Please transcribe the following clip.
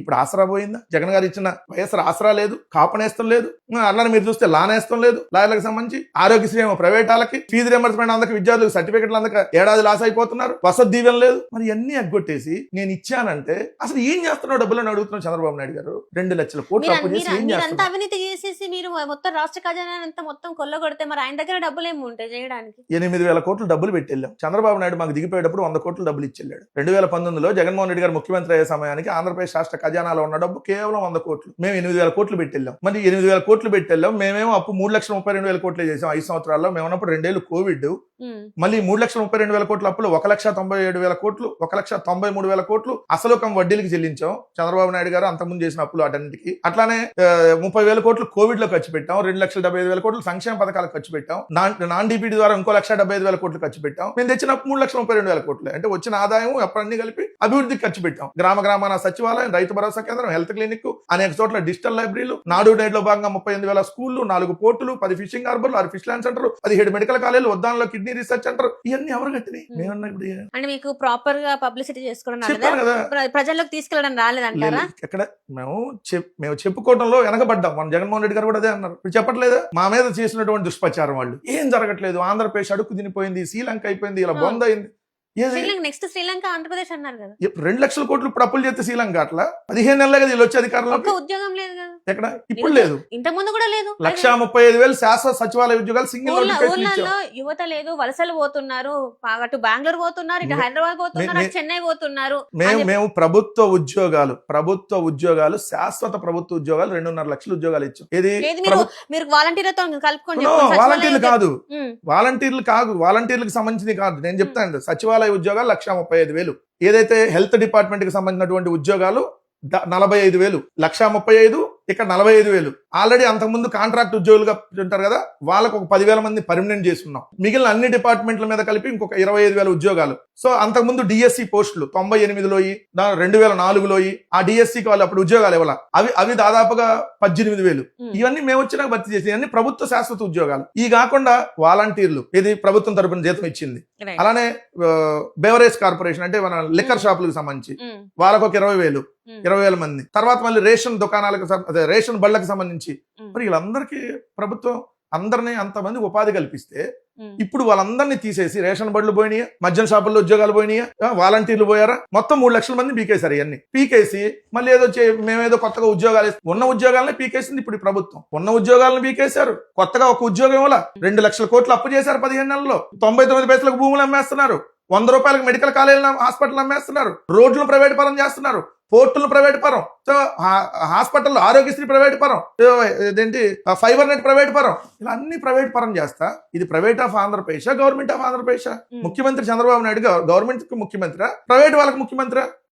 ఇప్పుడు ఆసరా పోయిందా? జగన్ గారు ఇచ్చిన వైఎస్ఆర్ ఆసరా లేదు కాపనేస్తం లేదు. అలానే మీరు చూస్తే లానేస్తం లేదు. లాయర్లకు సంబంధించి ఆరోగ్యశ్రీ ఏమో ప్రైవేట్ వాళ్ళకి ఫీజు రియంబర్స్మెంట్ అందక విద్యార్థులకు సర్టిఫికెట్లు అందక ఏడాది లాస్ అయిపోతున్నారు. వసతి దీవెన లేదు. మరి అన్ని ఎగ్గొట్టేసి నేను ఇచ్చానంటే అసలు ఏం చేస్తున్నావు డబ్బులను అడుగుతున్నావు చంద్రబాబు నాయుడు గారు? రెండు లక్షల కోట్లు అప్పు చేసి ఏం మీరంతా చేస్తున్నావు అవినీతి చేసేసి మీరు మొత్తం రాష్ట్ర ఖజానా అంతా మొత్తం కొల్లగొడితే మరి ఆయన దగ్గర డబ్బులు ఏమి ఉంటాయి చేయడానికి? ఎనిమిది వేల కోట్లు డబ్బులు పెట్టెళ్ళాం. చంద్రబాబు నాయుడు మాకు దిగిపోయేటప్పుడు వంద కోట్లు డబ్బులు ఇచ్చెళ్ళాడు. రెండు వేల పంతొమ్మిదిలో జగన్మోహన్ రెడ్డి గారు ముఖ్యమంత్రి అయ్యే సమయానికి ఆంధ్రప్రదేశ్ రాష్ట్ర ఖజానాలో ఉన్న డబ్బు కేవలం వంద కోట్లు. మేము ఎనిమిది వేల కోట్లు పెట్టెళ్ళాం. మరి ఎనిమిది వేల కోట్లు పెట్టెళ్ళాం. మేమేమో అప్పు మూడు లక్షల ముప్పై రెండు వేల కోట్లు చేసాం. ఐదు సంవత్సరాల్లో మేము ఉన్నప్పుడు రెండేళ్ళు కోవిడ్. మళ్ళీ మూడు లక్షల ముప్పై రెండు వేల కోట్ల అప్పులు ఒక లక్ష తొంభై ఏడు వేల కోట్లు ఒక లక్ష తొంభై మూడు వేల కోట్లు అసలు కం వడ్డీలకి చెల్లించాం. చంద్రబాబు నాయుడు గారు అంతకుముందు చేసిన అప్పులు అటన్నిటికి. అట్లానే ముప్పై వేల కోట్లు కోవిడ్లో ఖర్చు పెట్టాం. రెండు లక్షల డెబ్బై ఐదు వేల కోట్లు సంక్షేమ పథకాలకు ఖర్చు పెట్టాం. నాన్ డిపిడి ద్వారా ఇంకో లక్ష డెబ్బై ఐదు వేల కోట్లు ఖర్చు పెట్టాం. మేము తెచ్చిన మూడు లక్షల ముప్పై రెండు వేల కోట్లు. అంటే వచ్చిన ఆదాయం అప్పుడన్నీ కలిపి అభివృద్ధికి ఖర్చు పెట్టాం. గ్రామ గ్రామాన సచివాలయం రైతు భరోసా కేంద్రం హెల్త్ క్లినిక్ అనేక చోట్ల డిజిటల్ లైబ్రరీలు నాడు నేడులో భాగంగా ముప్పై ఎనిమిది వేల స్కూళ్ళు నాలుగు పోర్టులు పది ఫిషింగ్ హార్బర్లు ఆరు ఫిష్ ల్యాండ్ సెంటర్ పదిహేడు మెడికల్ కాలేజీలు ఉద్దానంలో కిడ్నీ రీసెర్చ్ సెంటర్ ఇవన్నీ ఎవరు కట్టినాయి మేమన్నా ఇప్పుడు అంటే మీకు ప్రాపర్గా పబ్లిసిటీ చేసుకోవడం కదా? ప్ర- ప్రజల్లోకి తీసుకెళ్ళడం రాలేదంటారా? లేదు, ఎక్కడ? మేము మేము చెప్పుకోవడంలో వెనకబడ్డాం. మన జగన్మోహన్ రెడ్డి గారు కూడా అదే అన్నారు. ఇప్పుడు చెప్పట్లేదా? మా మీద చేసినటువంటి దుష్ప్రచారం వాళ్ళు. ఏం జరగట్లేదు? ఆంధ్రప్రదేశ్ అడుక్కు తినిపోయింది శ్రీలంక అయిపోయింది ఇలా. బొంద అయింది. నెక్స్ట్ శ్రీలంక ఆంధ్రప్రదేశ్ అన్నారు కదా. రెండు లక్షల కోట్లు ఇప్పుడు అప్పులు చేస్తే శ్రీలంక అట్లా? పదిహేను నెలలే కదా వీళ్ళు వచ్చే అధికారంలో ఉద్యోగం లేదు కదా. ఎక్కడ? ఇప్పుడు లేదు. ఇంత ముందు కూడా లేదు. లక్ష ముప్పై ఐదు వేలు శాశ్వత సచివాలయ ఉద్యోగాలు సింగిల్ యువత లేదు. వలసలు పోతున్నారు. అటు బెంగళూరు పోతున్నారు ఇటు హైదరాబాద్ పోతున్నారు చెన్నై పోతున్నారు మేము మేము ప్రభుత్వ ఉద్యోగాలు ప్రభుత్వ ఉద్యోగాలు శాశ్వత ప్రభుత్వ ఉద్యోగాలు రెండున్నర లక్షల ఉద్యోగాలు ఇచ్చాం. ఇది మీరు? వాలంటీర్లతో చెప్పండి. వాలంటీర్లు కాదు. వాలంటీర్లు కాదు. వాలంటీర్లకు సంబంధించింది కాదు. నేను చెప్తాను సచివాలయ ఉద్యోగాలు లక్ష ముప్పై ఐదు వేలు. ఏదైతే హెల్త్ డిపార్ట్మెంట్కి సంబంధించినటువంటి ఉద్యోగాలు నలభై ఐదు వేలు. లక్ష ముప్పై ఐదు ఇక్కడ నలభై ఐదు వేలు. ఆల్రెడీ అంతకుముందు కాంట్రాక్ట్ ఉద్యోగులుగా ఉంటారు కదా వాళ్ళకు ఒక పదివేల మంది పర్మనెంట్ చేస్తున్నాం మిగిలిన అన్ని డిపార్ట్మెంట్ల మీద కలిపి ఇంకొక ఇరవై ఐదు వేల ఉద్యోగాలు. సో అంతకుముందు డిఎస్సి పోస్టులు తొంభై ఎనిమిదిలోయి రెండు వేల నాలుగులోయి ఆ డిఎస్సికి వాళ్ళు అప్పుడు ఉద్యోగాలు ఇవ్వాలి? అవి అవి దాదాపుగా పద్దెనిమిది వేలు. ఇవన్నీ మేము వచ్చినాక భర్తీ చేసి ఇవన్నీ ప్రభుత్వ శాశ్వత ఉద్యోగాలు. ఈ కాకుండా వాలంటీర్లు ఇది ప్రభుత్వం తరపున జీతం ఇచ్చింది. అలానే బెవరేజ్ కార్పొరేషన్ అంటే మన లిక్కర్ షాపులకు సంబంధించి. వాళ్ళకు ఒక ఇరవై వేలు. ఇరవై వేల మంది. తర్వాత మళ్ళీ రేషన్ దుకాణాలకు రేషన్ బళ్ళకి సంబంధించి. మరి వీళ్ళందరికీ ప్రభుత్వం అందరినీ అంతమంది ఉపాధి కల్పిస్తే. ఇప్పుడు వాళ్ళందరినీ తీసేసి రేషన్ బళ్ళు పోయినాయి? మద్యం షాపుల్లో ఉద్యోగాలు పోయినాయి? వాలంటీర్లు పోయారా? మొత్తం మూడు లక్షల మంది పీకేశారు ఇవన్నీ. పీకేసి మళ్ళీ ఏదో మేమేదో కొత్తగా ఉద్యోగాలు. ఉన్న ఉద్యోగాలనే పీకేసింది ఇప్పుడు ప్రభుత్వం. ఉన్న ఉద్యోగాలను పీకేశారు. కొత్తగా ఒక ఉద్యోగం వల్ల రెండు లక్షల కోట్లు అప్పు చేశారు పదిహేను నెలల్లో. తొంభై తొమ్మిది పైసలకు భూములు అమ్మేస్తున్నారు. వంద రూపాయలకు మెడికల్ కాలేజీలు హాస్పిటల్ అమ్మేస్తున్నారు. రోడ్లను ప్రైవేట్ పరం చేస్తున్నారు. పోర్టులు ప్రైవేట్ పరం. సో హాస్పిటల్ ఆరోగ్యశ్రీ ప్రైవేట్ పరం. ఇదేంటి? ఫైబర్ నెట్ ప్రైవేట్ పరం. ఇలా అన్ని ప్రైవేట్ పరం చేస్తా. ఇది private of Andhra Pradesh government of Andhra Pradesh. ముఖ్యమంత్రి చంద్రబాబు నాయుడు గవర్నమెంట్కి ముఖ్యమంత్రి? ప్రైవేట్ వాళ్ళకి ముఖ్యమంత్రి?